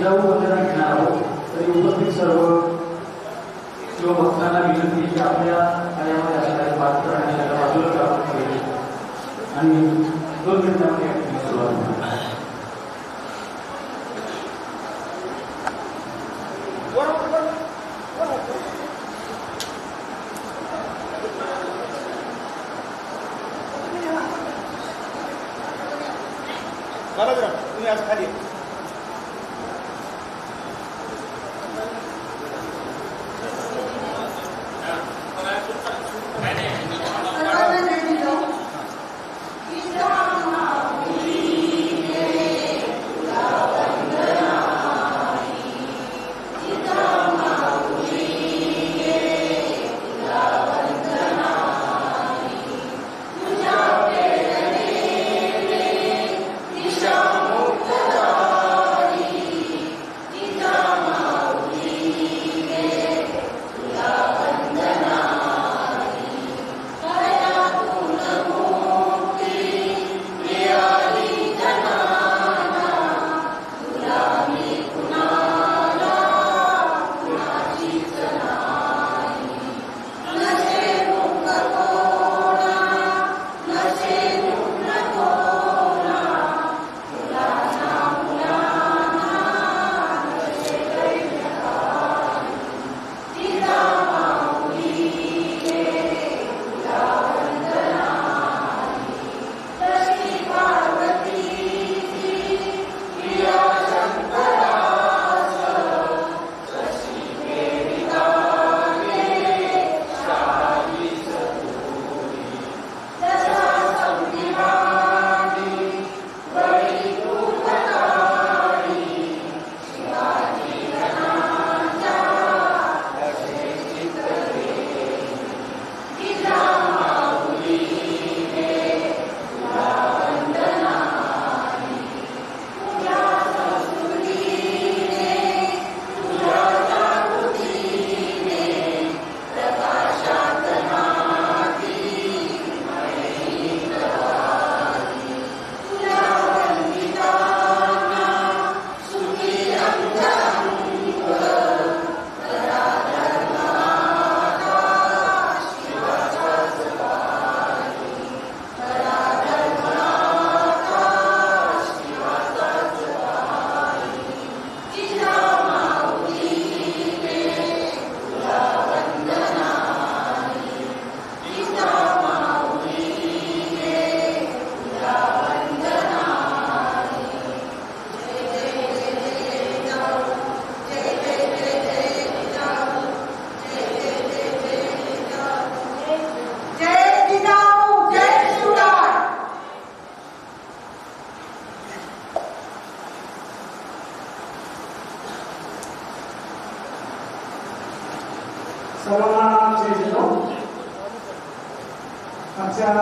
जिजाऊ वंदना घेणार आहोत तरी उपस्थित सर्व शिवभक्तांना विनंती की आपल्या कार्यामध्ये असणारे पात्र आणि त्याला बाजूला आणि दोन मिनिटांमध्ये सुरुवात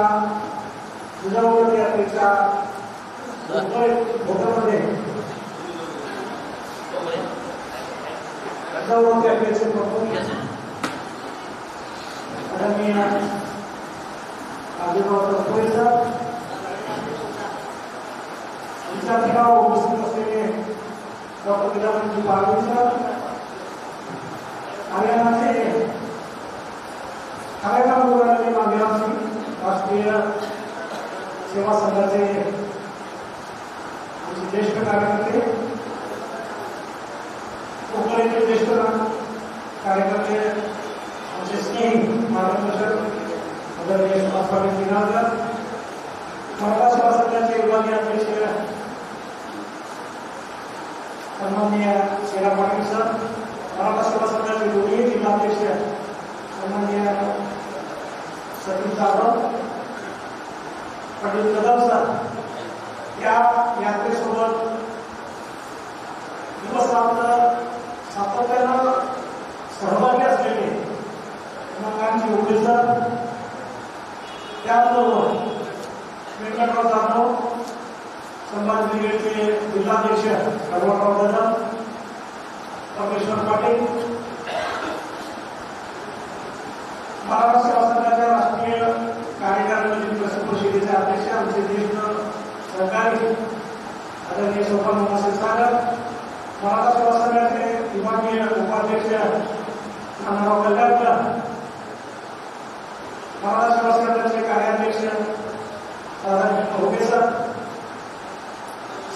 आमच्या जिजाऊ यात्रेच्या भोगामध्ये जिजाऊ यात्रेचे प्रमुख आदरणीय आदिभाऊ तत्पुरे सर विद्यार्थीराव उपस्थित असलेले डॉक्टर विद्यापती पालवी सर आणि आमचे कार्यक्रम उभारलेले मांगेराम सिंग राष्ट्रीय सेवा संघाचे आमचे ज्येष्ठ कार्यकर्ते कोकणातील ज्येष्ठ कार्यकर्ते आमचे स्नेही मार्गदर्शक आदरणीय सुभाषबाई निनाळकर मराठा सेवा संघाचे विभागीय अध्यक्ष सन्माननीय शेरा पाटील सर मराठा सेवा संघाचे दोन्ही जिल्हाध्यक्ष सन्माननीय सतीश जाधव कदम सर या यात्रेसोबत दिवसरात्र सातत्यानं सहभागी असलेले कांची उघडे सर त्याचबरोबर व्यंकटराव जाधव समाज ब्रिगेडचे जिल्हाध्यक्ष हरवणराव जाधव परमेश्वर पाटील मराठा आमचे ज्येष्ठ सहकारी आदरणीय सोपान मासे सागर मराठा सेवा विभागीय उपाध्यक्ष नामराव कल्याणकर मराठा सेवा संघाचे कार्याध्यक्ष सर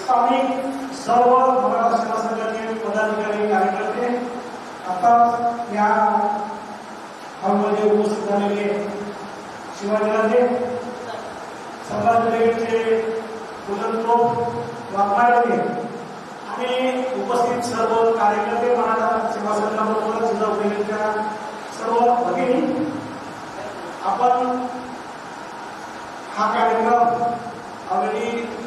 स्थानिक सर्व मराठा सेवा संघाचे पदाधिकारी कार्यकर्ते आता या हॉलमध्ये उपस्थित झालेले शिवाजीराजे समाज ब्रिगेडचे कुलंतोप आणि उपस्थित सर्व कार्यकर्ते मराठा सेवा संघाबरोबरच जिल्हा ब्रिगेडच्या सर्व भगिनी आपण हा कार्यक्रम ऑलरेडी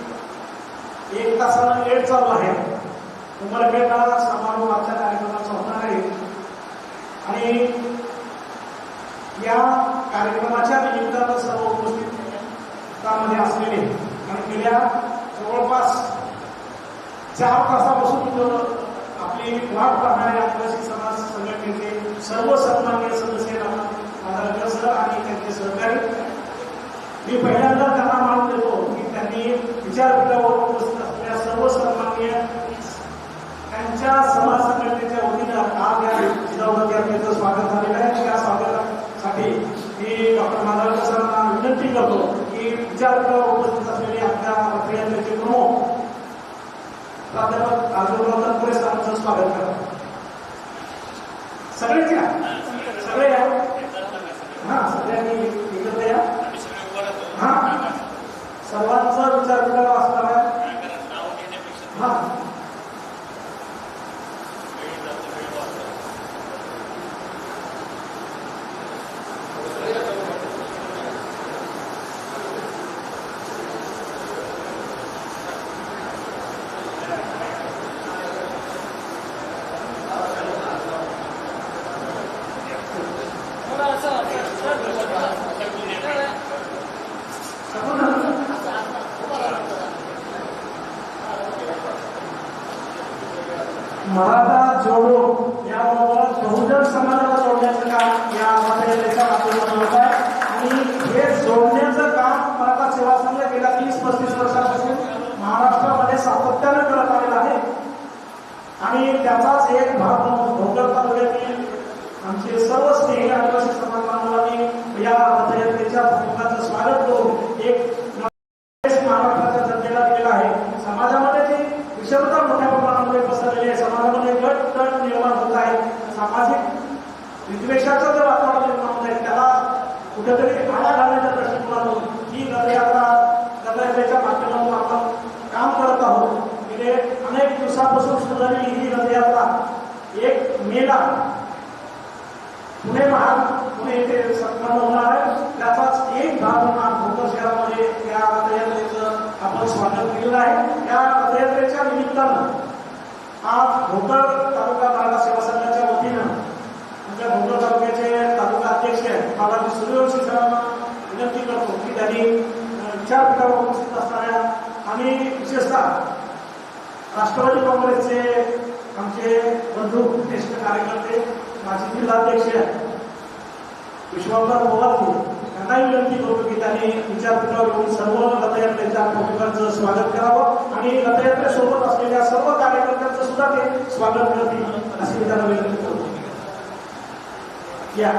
एक तासानं लेट चालू आहे. उमरपेठा समारोह आजच्या कार्यक्रमाचा होणार आहे. आणि या कार्यक्रमाच्या निमित्तानं सर्व उपस्थित उपस्थितांमध्ये असलेले. आणि गेल्या जवळपास चार तासापासून आपली वाट पाहणारे आदिवासी समाज संघटनेचे सर्व सन्मान्य सदस्य माझा सर आणि त्यांचे सहकारी. मी पहिल्यांदा त्यांना मान देतो की त्यांनी विचारपीठावर उपस्थित असलेल्या सर्व सन्मान्य त्यांच्या समाज संघटनेच्या वतीनं आज या जिजाऊ यात्रेचं स्वागत झालेलं आहे. त्या स्वागतासाठी मी डॉक्टर नारायण सरांना विनंती करतो. की विचारपीठावर उपस्थित असलेले आपल्या रथयात्रेचे प्रमुख प्राध्यापक अर्जुन पुरे सरांचं स्वागत करा. सगळेच या सगळे या हा सगळ्यांनी एकत्र या हा सर्वांचा विचार करावा असणार हा. राष्ट्रवादी काँग्रेसचे आमचे बंधू ज्येष्ठ कार्यकर्ते माजी जिल्हाध्यक्ष विश्वासराव पवारजी त्यांनाही विनंती करतो की त्यांनी विचारपीठावर येऊन सर्व रथयात्रेच्या प्रमुखांचं स्वागत करावं आणि रथयात्रेसोबत असलेल्या सर्व कार्यकर्त्यांचं सुद्धा ते स्वागत करतील अशी मी त्यांना विनंती करतो. या.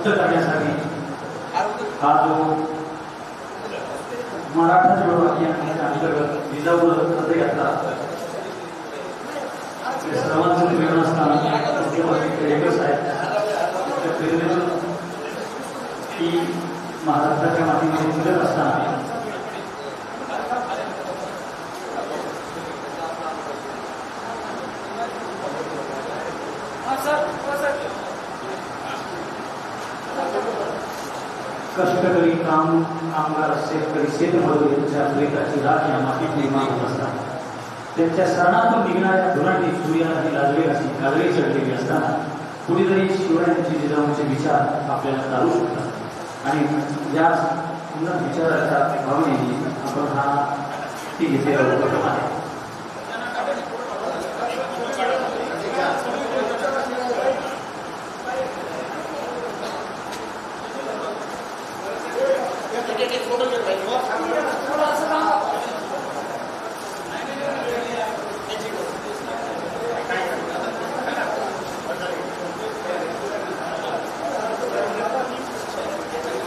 मुक्त करण्यासाठी हा जो मराठा जोडो अभियानाच्या अंतर्गत जिजाऊ रथयात्रा हे सर्वांचं प्रेरणास्थान असताना एकच आहे. त्या प्रेरणेतून ही महाराष्ट्राच्या मातीमध्ये फिरत असताना कष्टकरी काम कामगार शेतकरी शेतमजूर यांच्या प्रेताची राख या मातीत निर्माण होत असतात. त्यांच्या सणातून निघणाऱ्या धुरांनी सूर्याला ही लाजवी अशी काजळी चढलेली असताना कुणीतरी शिवरायांचे जिजाऊंचे विचार आपल्याला चालू शकतात. आणि या विचाराच्या भावनेने आपण हा ती घेतलेला उपक्रम आहे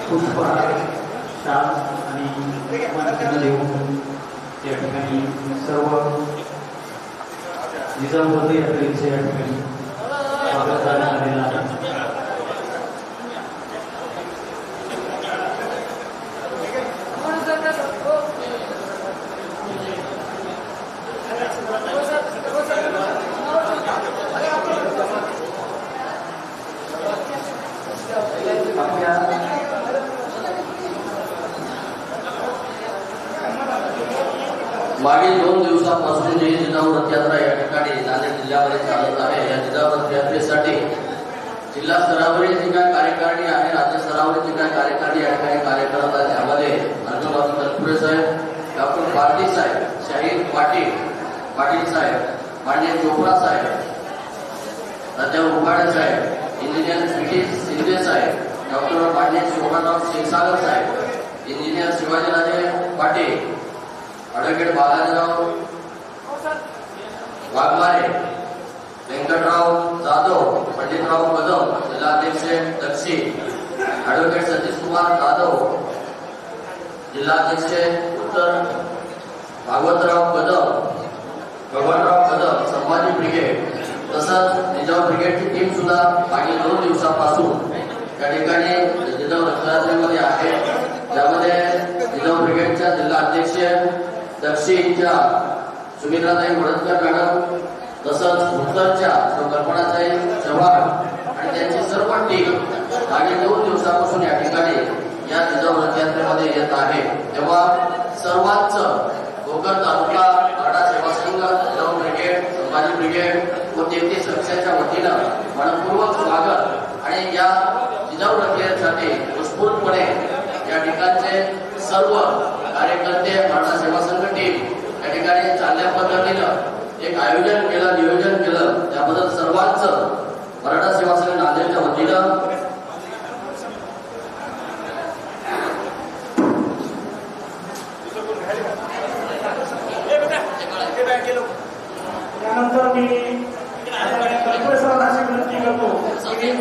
पुष्पहार शाल आणि मानचिन्ह देऊन या ठिकाणी सर्व निजामवर्दी यात्रेचे या ठिकाणी स्वागत करण्यात आलेलं आहे आपल्या मागील दोन दिवसापासून जी जिजाऊ रथयात्रा या ठिकाणी नांदेड जिल्ह्यामध्ये चालत आहे. या जिजाऊ रथयात्रेसाठी जिल्हा स्तरावरील जी काय कार्यकारिणी आहे राज्य स्तरावरील जी काय कार्यकारिणी या ठिकाणी कार्य करत आहे त्यामध्ये अर्जुनबाबू तनपुरे साहेब डॉक्टर पाटील साहेब शाहीर पाटील पाटील साहेब मान्य चोपडा साहेब राजा उपाडे साहेब इंजिनियर पी शिंदे साहेब डॉक्टर मान्य शोभाराव क्षीरसागर साहेब इंजिनियर शिवाजीराजे पाटील ॲडव्होकेट बालाजीराव वाघमारे व्यंकटराव जाधव पंडितराव कदम जिल्हाध्यक्ष दक्षी ॲडव्होकेट सतीश कुमार जाधव जिल्हाध्यक्ष उत्तर भागवतराव कदम भगवानराव कदम संभाजी ब्रिगेड तसंच निजाव ब्रिगेडची टीम सुद्धा मागील दोन दिवसापासून त्या ठिकाणी जिजाऊ रक्तदात्रीमध्ये आहे. त्यामध्ये जिजाऊ ब्रिगेडच्या जिल्हा अध्यक्ष दक्षिणच्या सुमित्राताई वडतकर मॅडम तसंच उत्तरच्या कल्पनाताई चव्हाण आणि त्यांची सर्व टीम आणि दोन दिवसापासून या ठिकाणी या जिजाऊ रथयात्रेमध्ये येत आहे. तेव्हा सर्वांच कोकण तालुका मराठा सेवा संघ जिजाऊ ब्रिगेड संभाजी ब्रिगेड व तेहतीस पक्षाच्या वतीनं मनपूर्वक स्वागत आणि या जिजाऊ रथयात्रेसाठी उत्स्फूर्तपणे या ठिकाणचे सर्व कार्यकर्ते मराठा त्या पद्धतीनं एक आयोजन केलं नियोजन केलं त्याबद्दल सर्वांचं मराठा सेवा संघ नांदेडच्या वतीनं त्यानंतर मी तनपुरे सरांना अशी विनंती करतो की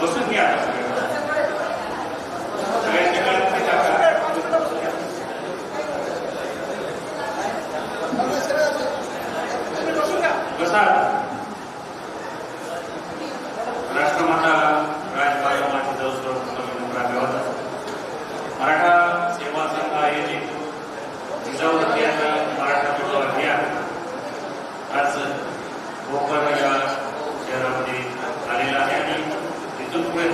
बसून घ्या सगळ्यांच्या काळात टाका बसा राष्ट्रमाता राजमाता जवळ मराठा सेवा संघ आयोजित जिजाऊ रथयात्रा मराठा जोडो अभियान आज भोकर या शहरामध्ये आलेला आहे आणि तिथून पुढे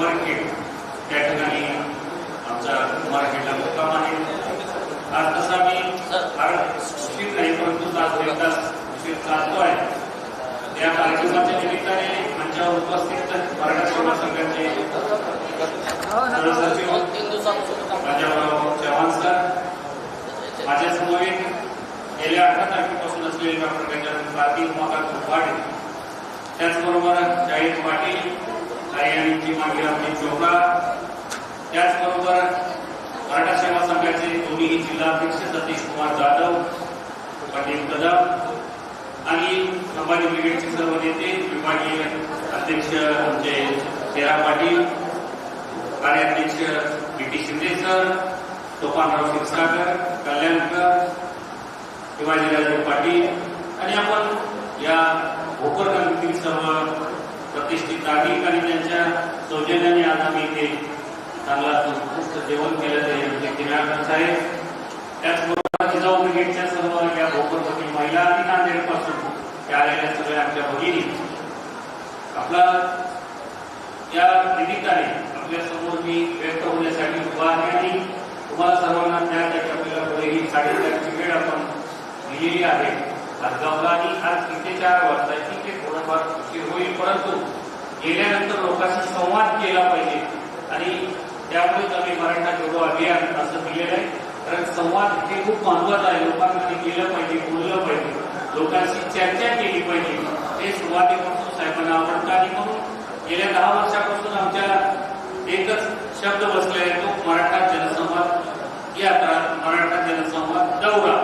मार्केट त्या ठिकाणी आमचा मार्केटला मुक्काम आहे. आज तसा मी उशीर नाही परंतु आज एकदाच उशीर चालतो आहे त्या कार्यक्रमाच्या निमित्ताने आमच्या उपस्थित मराठा सेवा संघाचे सरसचिव राजाभाऊ चव्हाण सर माझ्या समवेत गेल्या अठरा तारखेपासून असलेले डॉक्टर गजानन पाटील उमाकांत उपाडे त्याचबरोबर जाहीर पाटील आई मागणी आपली चोपडा त्याचबरोबर मराठा सेवा संघाचे दोन्ही जिल्हाध्यक्ष सतीश कुमार जाधव पाटील कदम आणि संभाजी ब्रिगेडचे सर्व नेते विभागीय अध्यक्ष आमचे तेरा पाटील कार्याध्यक्ष B T Shinde sir Sopanrao Kshirsagar Kalyankar Shivajiraje Patil आणि आपण या भोकरगंगतील सर्व प्रतिष्ठित नागरिक आणि त्यांच्या सौजन्याने आज आम्ही इथे चांगला उत्कृष्ट जेवण केलं ते म्हणजे किनारकर आहे. त्याचबरोबर जिजाऊ ब्रिगेडच्या सर्व या भोकरपती महिला आणि नांदेडपासून त्या आलेल्या सगळ्या आमच्या भगिनी. आपला या निमित्ताने आपल्यासमोर मी व्यक्त होण्यासाठी उभा आहे आणि तुम्हाला सर्वांना त्या त्याच्या आपल्याला पुढे ही साडेचारची वेळ आपण दिलेली आहे. आज गावला आणि आज इथे चार वाजता ठीक होईल परंतु गेल्यानंतर लोकांशी संवाद केला पाहिजे. आणि त्यामुळेच आम्ही मराठा जोडो अभियान असं दिलेलं आहे. कारण संवाद हे खूप महत्वाचं आहे. लोकांमध्ये केलं पाहिजे बोललं पाहिजे. लोकांशी चर्चा केली पाहिजे. हे सुरुवातीपासून साहेबांना आवडतं आणि म्हणून गेल्या दहा वर्षापासून आमच्या एकच शब्द बसलेला आहे तो मराठा जनसंवाद यात्रा मराठा जनसंवाद दौरा.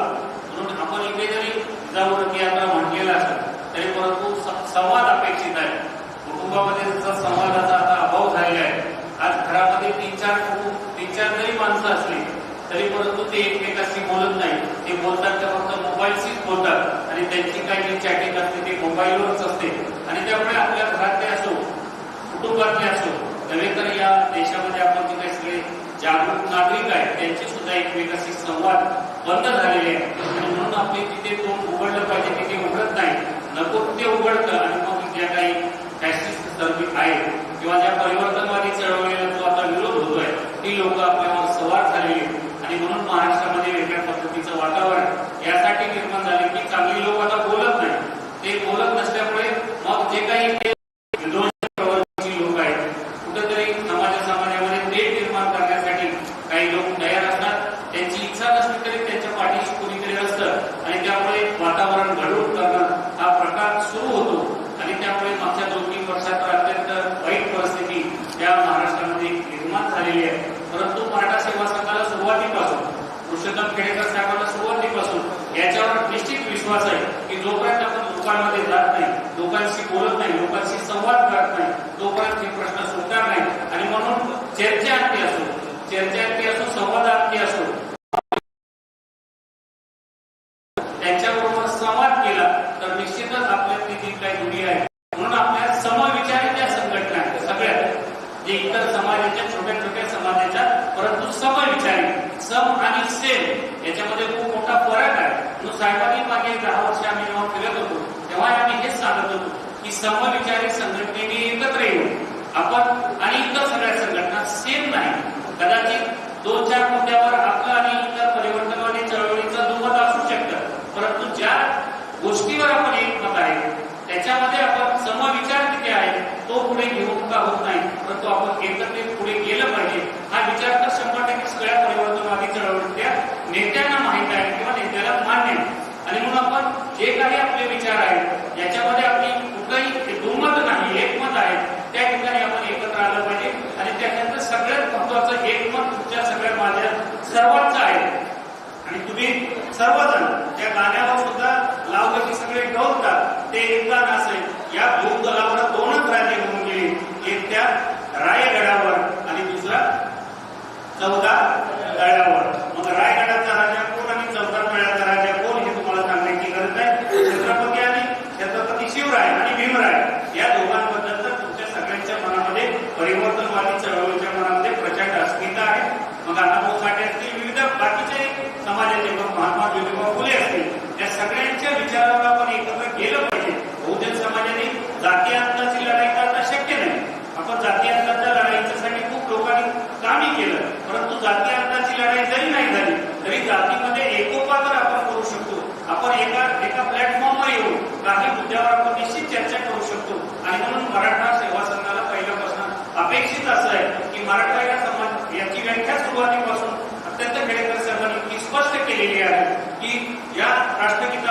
म्हणून आपण इथे जरी जाऊ यात्रा म्हणलेला असेल तरी परंतु संवाद अपेक्षित आहे कुटुंबामध्ये संवादाचा आता अभाव झालेला आहे. आज घरामध्ये तीन चार कुटुंब तीन चार जरी माणसं असली तरी परंतु ते एकमेकाशी बोलत नाही ते बोलतात ते फक्त मोबाईलशीच बोलतात. आणि त्यांची काही जी चॅटिंग असते ते मोबाईलवरच असते. आणि त्यामुळे आपल्या घरातले असो कुटुंबातले असो नव्हे तर या देशामध्ये आपण जे काही सगळे जागरूक नागरिक आहेत त्यांची सुद्धा एकमेकाशी संवाद बंद झालेले आहे आणि म्हणून आपले तिथे तोंड उघडलं पाहिजे तिथे उघडत नाही नको ते उघडतं आणि मग ज्या काही फॅसिस्ट सर्विस आहे किंवा ज्या परिवर्तनवादी चळवळीला जो आता विरोध होतोय ती लोक आपल्यावर सवार झालेली आहेत. आणि म्हणून महाराष्ट्रामध्ये वेगळ्या पद्धतीचं वातावरण यासाठी निर्माण झाले की चांगली लोक आता बोलत नाही ते बोलत नसल्यामुळे मग जे काही ते विध्वंसक प्रवृत्तीची लोक आहेत कुठेतरी समाज समाजामध्ये तेढ निर्माण करण्यासाठी काही लोक तयार असतात त्यांची इच्छा नसली तरी त्यांच्या पाठीशी कोणीतरी असतं आणि त्यामुळे वातावरण घडवून करणं हा प्रकार सुरू होतो आणि त्यामुळे मागच्या दोन तीन वर्षात तर अत्यंत वाईट परिस्थिती या महाराष्ट्रामध्ये निर्माण झालेली आहे परंतु मराठा सेवा संघाला सुरुवातीपासून पुरुषोत्तम खेडेकर साहेबांना सुरुवातीपासून याच्यावर निश्चित विश्वास आहे की जोपर्यंत आपण लोकांमध्ये जात नाही लोकांशी बोलत नाही लोकांशी संवाद करत नाही प्रश्न सुटणार नाही आणि म्हणून चर्चा आपली असो चर्चा आणखी असो संवाद आणखी असो त्यांच्याबरोबर संवाद केला तर निश्चितच आपल्यातली जी काही दुनिया आहे म्हणून आपल्या समविचाराच्या संघटना आहेत सगळ्यात जे इतर समाजाच्या छोट्या छोट्या समाजाच्या परंतु समविचारी सम आणि सेम याच्यामध्ये खूप मोठा फरक आहे म्हणून साहेबांनी मागे दहा वर्ष आम्ही जेव्हा फिरत होतो तेव्हा आम्ही हेच सांगत होतो की समविचारी संघटनेने एकत्र येऊन आपण आणि इतर सगळ्या संघटना सेम नाही कदाचित दोन चार मुद्द्यावर आपलं आणि इतर परिवर्तनवादी चळवळीचं दुमत असू शकतं परंतु ज्या गोष्टीवर आपण एकमत आहे त्याच्यामध्ये आपण समविचार किती आहे तो पुढे घेऊन का होत नाही परंतु आपण एकत्रित पुढे गेलं पाहिजे हा विचार तर शंभर टक्के सगळ्या परिवर्तनवादी चळवळीतल्या नेत्यांना माहीत आहे किंवा नेत्याला मान्य आहे. आणि म्हणून आपण जे काही आपले विचार आहेत याच्यामध्ये आपली कुठलंही दुमत नाही एकमत आहे त्या ठिकाणी आपण एकत्र आलं पाहिजे. आणि त्याच्यानंतर सगळ्यात महत्वाचं एकमत तुमच्या सगळ्या माझ्या सर्वांचं आहे. आणि तुम्ही सर्वजण त्या गाण्यावर सुद्धा लावलं सगळे गवतात ते एक गाणं असेल या दोन दलावर दोनच राजे होऊन गेले. एक त्या रायगडावर आणि दुसरा चौदा गडावर. मग रायगडावर राजा कोण आणि चौदा तळ्याचा राजा कोण हे तुम्हाला सांगण्याची गरज आहे छत्रपती आणि छत्रपती शिवराय आणि भीमराय या दोघांबद्दल तर तुमच्या सगळ्यांच्या मनामध्ये परिवर्तनवादी चळवळीच्या मनामध्ये प्रचंड अस्मिता आहे मग अण्णाभाऊ साठे असतील विविध बाकीचे समाजाचे लोक महात्मा ज्योतिबा फुले असतील या सगळ्यांच्या विचारावर आपण एकत्र गेलं पाहिजे बहुजन समाजाने जाती अंताची लढाई तर आता शक्य नाही आपण जाती अंताच्या लढाईच्यासाठी खूप लोकांनी कामही केलं परंतु जाती अंताची लढाई जरी नाही झाली तरी जातीमध्ये एकोपा तर आपण करू शकतो आपण एका एका प्लॅटफॉर्मवर येऊ काही मुद्द्यावर आपण निश्चित चर्चा करू शकतो आणि म्हणून मराठा सेवा संघाला पहिल्यापासून अपेक्षित असं आहे की मराठा या समाज याची व्याख्या सुरुवातीपासून अत्यंत खेडेकर साहेबांनी इतकी स्पष्ट केलेली आहे की या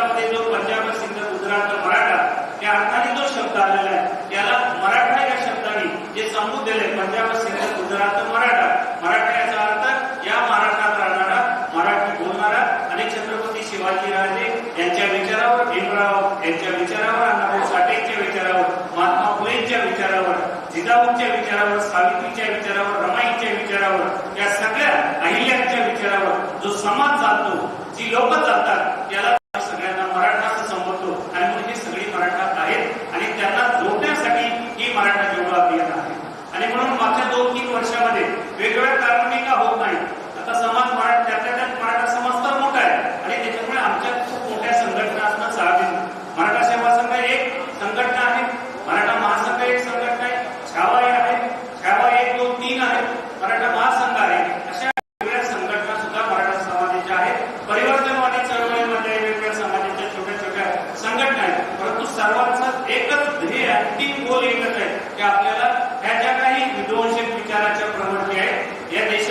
शब्दामध्ये जो पंजाब सिंध गुजरात मराठा या अर्थाने जो शब्द आलेला आहे याला मराठा या शब्दाने जे सांगून दिले पंजाब सिंध गुजरात मराठा मराठा याचा अर्थ या महाराष्ट्रात राहणारा मराठी बोलणारा आणि छत्रपती शिवाजी राजे यांच्या विचारावर भीमराव यांच्या विचारावर अण्णाभाऊ साठेंच्या विचारावर महात्मा फुलेंच्या विचारावर जिजाऊंच्या विचारावर सावित्रीच्या विचारावर रमाईच्या विचारावर या सगळ्या अहिल्यांच्या विचारावर जो समाज चालतो जी लोक चालतात त्याला सगळ्यांना मराठा असं संबोधतो आणि म्हणून हे सगळी मराठा आहेत आणि त्यांना जोडण्यासाठी ही मराठा जोडो अभियान आहे आणि म्हणून मागच्या दोन तीन वर्षामध्ये वेगवेगळ्या कारणाने का होत नाही आता समाज मराठा त्यातल्या त्यात मराठा समाज तर मोठा आहे आणि त्याच्यामुळे आमच्यात खूप मोठ्या संघटना असणं साहजिक मराठा सेवा संघ एक संघटना आहे मराठा महासंघ एक संघटना आहे छावा एक आहे छावा एक दोन तीन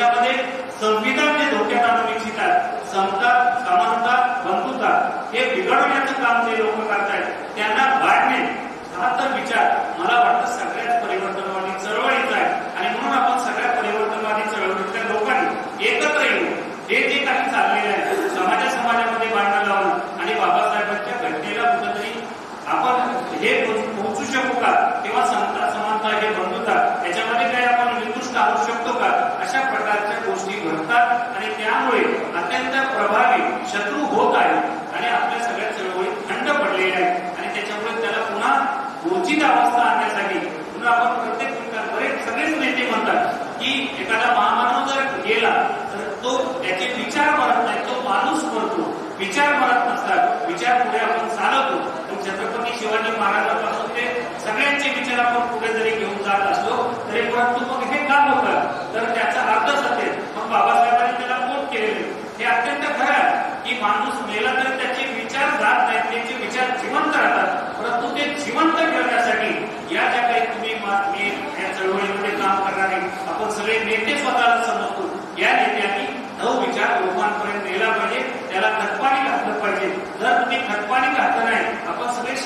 समाजामध्ये संविधान जे धोक्यात आणून इच्छितात समता समानता बंधुता हे बिघडवण्याचं काम जे लोक करतायत त्यांना वाढणे हा तर विचार. मला वाटतं सगळ्याच परिवर्तनवादी चळवळीचा आहे आणि म्हणून आपण सगळ्या परिवर्तनवादी चळवळीतल्या लोकांनी एकत्र येऊन हे जे काही चाललेलं आहे समाजा समाजामध्ये भांडणं लावणं आणि बाबासाहेबांच्या घटनेला कुठंतरी आपण हे पोहोच- पोहोचू शकू का किंवा समता समानता हे बंधुता याच्यामध्ये काही आपण निकृष्ट आणू शकतो का अशा प्रकारच्या गोष्टी घडतात आणि त्यामुळे अत्यंत प्रभावी शत्रू होत आहे आणि आपल्या सगळ्या चळवळीत खंड पडलेले आहे आणि त्याच्यामुळे त्याला पुन्हा ऊर्जित अवस्था आणण्यासाठी पुन्हा आपण प्रत्येक ठिकाणी बरेच सगळेच नेते म्हणतात की एखादा महामानव जर गेला तर तो त्याचे विचार मरत नाही तो माणूस मरतो विचार मरत नसतात विचार पुढे आपण चालवतो पण छत्रपती शिवाजी महाराजांपासून ते सगळ्यांचे विचार आपण पुढे जरी घेऊन जात असलो तरी परंतु मग हे का होतं तर त्याचा अर्थच असेल मग बाबासाहेबांनी त्याला कोट केलेले हे अत्यंत खरं आहे की माणूस मेला तर त्याचे विचार जात नाहीत त्याचे विचार जिवंत राहतात परंतु ते जिवंत ठेवण्यासाठी या ज्या काही तुम्ही मा- मी या चळवळीमध्ये काम करणारे आपण सगळे नेते स्वतःला समजतो या नेत्यांनी नऊ विचार लोकांपर्यंत नेला पाहिजे त्याला खतपाणी घातलं पाहिजे जर तुम्ही खतपाणी घातलं नाही आपण सगळे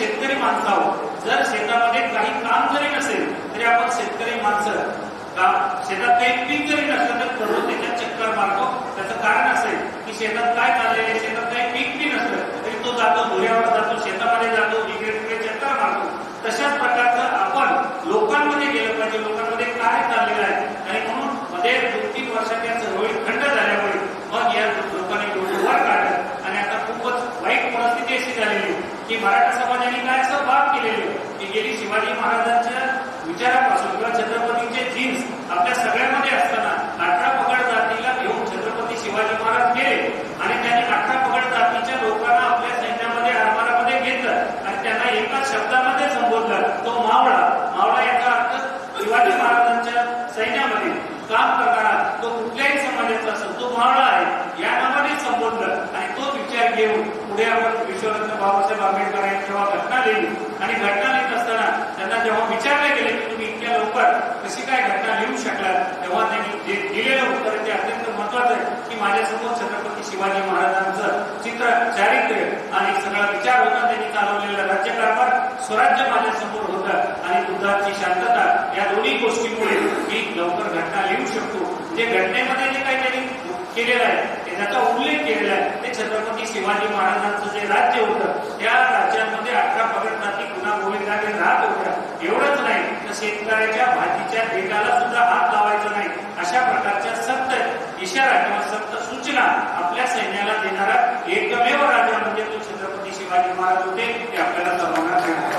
शेतकरी माणसं आहोत जर शेतामध्ये काही काम जरी नसेल तरी आपण शेतकरी माणसं का शेतात काही पीक जरी नसलं तर दररोज त्याच्यात चक्कर मारतो? त्याचं कारण असेल की शेतात काय चाललेलं आहे शेतात काही पीक बी नसलं तरी तो जातो धुऱ्यावर जातो शेतामध्ये जातो इकडे तिकडे चक्कर मारतो. तशाच प्रकारचं आपण लोकांमध्ये गेलं पाहिजे. लोकांमध्ये काय चाललेलं आहे? आणि म्हणून मध्ये दोन तीन वर्षात या चळवळी खंड झाल्यामुळे मग या लोकांनी डोकं वर काढलं आणि आता खूपच वाईट परिस्थिती अशी झालेली आहे की मराठा समाजाने काय असं बाब केलेली आहे की गेली शिवाजी महाराजांच्या विचारापासून किंवा छत्रपतींचे जीन्स आपल्या सगळ्या असताना अठरा पगड जातीला घेऊन छत्रपती शिवाजी महाराज गेले आणि त्यांनी अठरा पगड जातीच्या लोकांना आपल्या सैन्यामध्ये आरमारामध्ये घेतलं आणि त्यांना एका शब्दामध्ये संबोधलं तो मावळा मावळा याचा अर्थ शिवाजी महाराजांच्या सैन्यामध्ये काम करणारा तो कुठल्याही समाजाचा असेल तो मावळा आहे या नावाने संबोधलं आणि तोच विचार घेऊन पुढे आपण विश्वरत्न बाबासाहेब आंबेडकर यांनी जेव्हा घटना लिहिली आणि घटना लिहित असताना त्यांना जेव्हा विचारले गेले की तुम्ही इतक्या लवकर कशी काय घटना लिहू शकला तेव्हा त्यांनी जे दिलेलं उत्तर ते अत्यंत महत्वाचं आहे की माझ्यासमोर छत्रपती शिवाजी महाराजांचं चित्र चारित्र्य आणि सगळा विचार होता त्यांनी चालवलेला राज्यकारभार स्वराज्य माझ्यासमोर होतं आणि बुद्धाची शांतता या दोन्ही गोष्टीमुळे मी लवकर घटना लिहू शकतो. जे घटनेमध्ये जे काही त्यांनी केलेलं आहे त्याचा उल्लेख केलेला आहे ते छत्रपती शिवाजी महाराजांचं जे राज्य होतं त्या राज्यामध्ये अठरा पगड जाती गुन्हा गोविंदाने राहत होत्या एवढंच नाही तर शेतकऱ्याच्या भाजीच्या देठाला सुद्धा हात लावायचा नाही. अशा प्रकारच्या सक्त इशारा किंवा सक्त सूचना आपल्या सैन्याला देणारा एकमेव राजा म्हणजे तो छत्रपती शिवाजी महाराज होते ते आपल्याला सर्वांना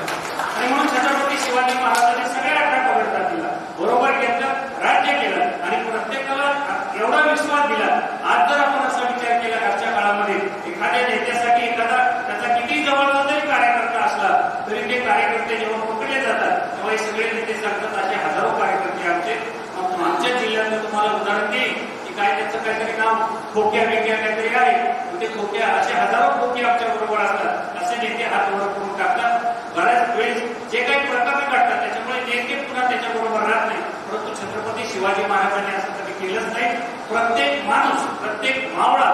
म्हणून छत्रपती शिवाजी महाराजांनी सगळ्या अठरा पगड दिला. बरोबर घेतलं राज्य केलं आणि प्रत्येकाला एवढा विश्वास दिला. आज जर आपण असा विचार केला आजच्या काळामध्ये एखाद्या नेत्यासाठी एखादा त्याचा किती जवळचा जरी कार्यकर्ता असला तरी ते कार्यकर्ते जेव्हा पकडले जातात तेव्हा हे सगळे नेते सांगतात असे हजारो कार्यकर्ते आमचे मग आमच्या जिल्ह्यातलं तुम्हाला उदाहरण देईल की काय त्याचं काहीतरी नाव खोक्या वेगळ्या काहीतरी आहे. ते खोक्या असे हजारो खोके आमच्या बरोबर असतात. असे नेते हात वर करून टाकतात. बऱ्याच वेळेस जे काही प्रकार घडतात त्याच्यामुळे नेमके पुन्हा त्याच्याबरोबर राहत नाही. परंतु छत्रपती शिवाजी महाराजांनी असं कधी केलंच नाही. प्रत्येक माणूस प्रत्येक मावळा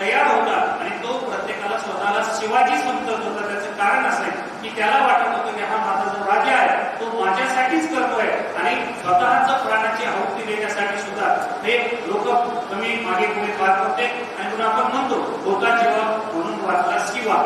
तयार होता आणि तो प्रत्येकाला स्वतःला शिवाजी समजत. होता त्याचं कारण असं आहे की त्याला वाटत होतं की हा माझा जो राजा आहे तो माझ्यासाठीच करतोय. आणि स्वतःच प्राणाची आहुती देण्यासाठी सुद्धा हे लोक कमी मागे पुढे पार करते आणि म्हणून आपण म्हणतो होता जेव्हा म्हणून वाचला शिवा.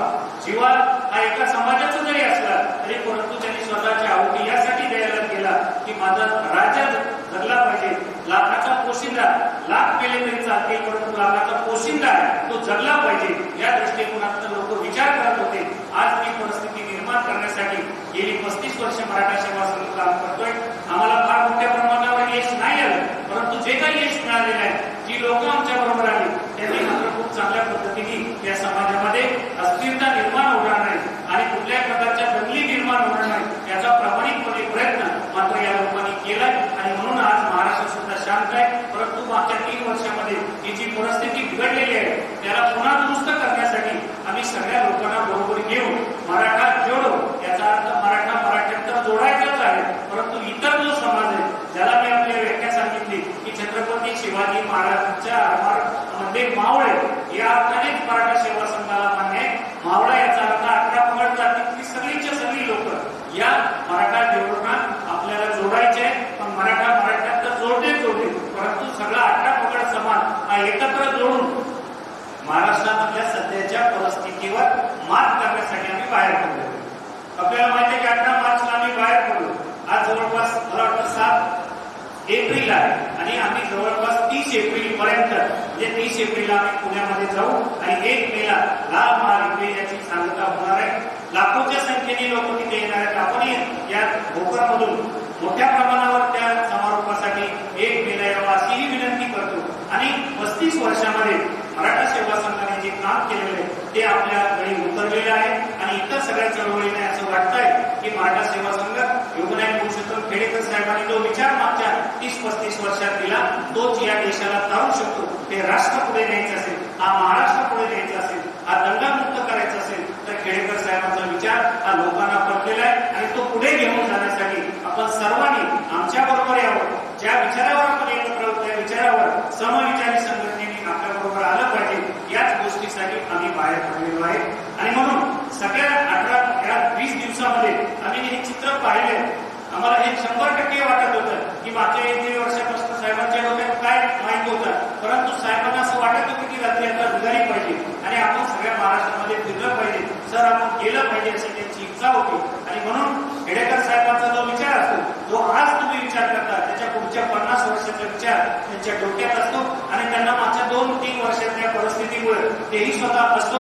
जीवन हा एका समाजाचा जरी असला तरी परंतु त्यांनी स्वतःच्या आवडी यासाठी द्यायला केला की माझा राजा धरला पाहिजे. लाखाचा पोशिंदा लाख केले तरी चालते परंतु लाखाचा पोशिंदा तो जगला पाहिजे. या दृष्टिकोनात लोक विचार करत होते. आज ती परिस्थिती निर्माण करण्यासाठी गेली पस्तीस वर्ष मराठा सेवा संघ काम करतोय. आम्हाला फार मोठ्या प्रमाणावर यश नाही आलं. परंतु जे काही यश मिळालेलं आहे जी लोक आमच्या बरोबर आली त्यांनी खूप चांगल्या पद्धतीने या समाजामध्ये अस्थिरता निर्माण होणार नाही आणि कुठल्याही प्रकारच्या दंगली निर्माण होणार नाही याचा प्रामाणिकपणे प्रयत्न मात्र या लोकांनी केलाय. आणि म्हणून आज महाराष्ट्र सुद्धा शांत आहे. परंतु मागच्या तीन वर्षामध्ये ही जी परिस्थिती बिघडलेली आहे त्याला पुन्हा दुरुस्त करण्यासाठी आम्ही सगळ्या लोकांना बरोबर घेऊन मराठा जोडो. याचा अर्थ मराठा मराठ्यात तर जोडायचाच आहे. परंतु इतर जो समाज आहे ज्याला मी आपल्या व्याख्या सांगितली की छत्रपती शिवाजी महाराजांच्या आरमारामध्ये मावळे या अर्थानेच मराठा सेवा संघाला मान्य मावळा याचा अर्थ अठरा पगड जातीतली सगळीच्या सगळी लोक या मराठा देवळांना आपल्याला जोडायचे पण मराठा मराठ्यात तर जोडले जोडले परंतु सगळा अठरा पगड समाज हा एकत्र जोडून महाराष्ट्रामधल्या सध्याच्या परिस्थितीवर मात करण्यासाठी आम्ही बाहेर पडलो. आपल्याला माहिती आहे की अठरा मार्चला आम्ही बाहेर पडलो. आज जवळपास मला वाटतं सात एप्रिलला आहे. आणि आम्ही जवळपास तीस एप्रिल पर्यंत म्हणजे तीस एप्रिलला आम्ही पुण्यामध्ये जाऊ आणि एक मेला लाल महाल याची सांगता होणार आहे. लाखोच्या संख्येने लोक तिथे येणार आहेत. आपणही या भोकरामधून मोठ्या प्रमाणावर त्या समारोपासाठी एक मेला यावा अशीही विनंती करतो. आणि पस्तीस वर्षामध्ये मराठा सेवा संघाने जे काम केलेलं आहे ते आपल्या गळी उतरलेले आहे. आणि इतर सगळ्या चळवळीने असं वाटतंय की मराठा सेवा संघ योगनायक पुरुषोत्तम खेडेकर साहेबांनी जो विचार मागच्या तीस पस्तीस वर्षात दिला तोच या देशाला तारू शकतो. ते राष्ट्र पुढे न्यायचं असेल हा महाराष्ट्र पुढे न्यायचा असेल हा दंगामुक्त करायचा असेल तर खेडेकर साहेबांचा विचार हा लोकांना पटलेला आहे आणि तो पुढे घेऊन जाण्यासाठी आपण सर्वांनी आमच्या बरोबर यावं ज्या विचारावर आपण एकत्र आहोत त्या विचारावर समविचारी संघटनेने आपल्या बरोबर आलं पाहिजे याच गोष्टीसाठी आम्ही बाहेर पडलेलो आहे. आणि म्हणून सगळ्या अठरा या वीस दिवसामध्ये आम्ही हे चित्र पाहिले. आम्हाला हे शंभर टक्के वाटत होतं की मागच्या एक दीड वर्षापासून साहेबांच्या डोक्यात काय माहीत होतं. परंतु साहेबांना असं वाटत होतं की रात्री आता निघाली पाहिजे आणि आपण सगळ्या महाराष्ट्रामध्ये फिरलं पाहिजे. सर आपण केलं पाहिजे अशी त्यांची इच्छा होती. आणि म्हणून हेडेकर साहेबांचा जो विचार असतो तो आज तुम्ही विचार करतात. त्याच्या पुढच्या पन्नास वर्षाचा विचार त्यांच्या डोक्यात असतो आणि त्यांना मागच्या दोन तीन वर्षातल्या परिस्थितीमुळे तेही स्वतः अस्वस्थ